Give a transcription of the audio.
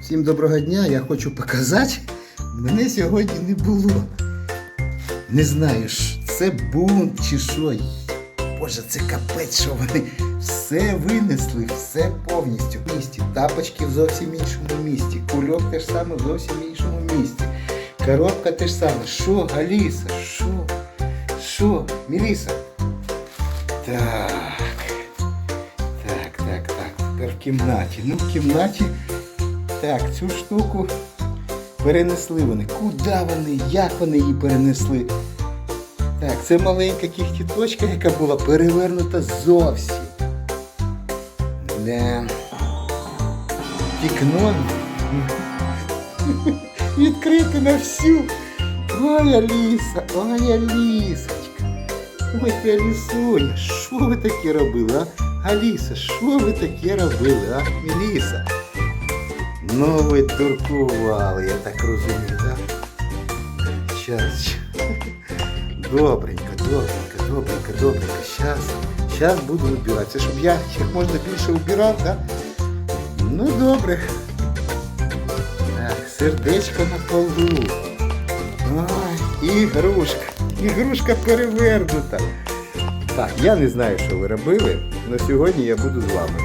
Всім доброго дня, я хочу показати. Мене сьогодні не було. Не знаю, це бунт чи що. Боже, це капець, що вони все винесли, все повністю в місті. Тапочки в зовсім іншому місті. Кульок теж саме в зовсім іншому місті. Коробка теж саме. Що, Аліса? Що? Що? Міліса? Так, кімнаті. Ну, в кімнаті. Так, цю штуку перенесли вони. Куди вони? Як вони її перенесли? Так, це маленька кіхтіточка, яка була перевернута зовсім. Да. Вікно відкрите на всю. Ой, Аліса, ой, Алісочка. Ой, ти Алісуня, що ви таке робили, а? Аліса, що ви таке робили, а? Міліса. Ну ви туркували, я так розумію, так? Щас. Добренько, добренько, добренько, добренько. Щас. Щас буду вибирати. Це щоб я як можна більше вбирав, так? Ну добре. Так, сердечко на полу. Ой, ігрушка. Ігрушка перевернута. Так, я не знаю, що ви робили, Але сьогодні я буду з вами.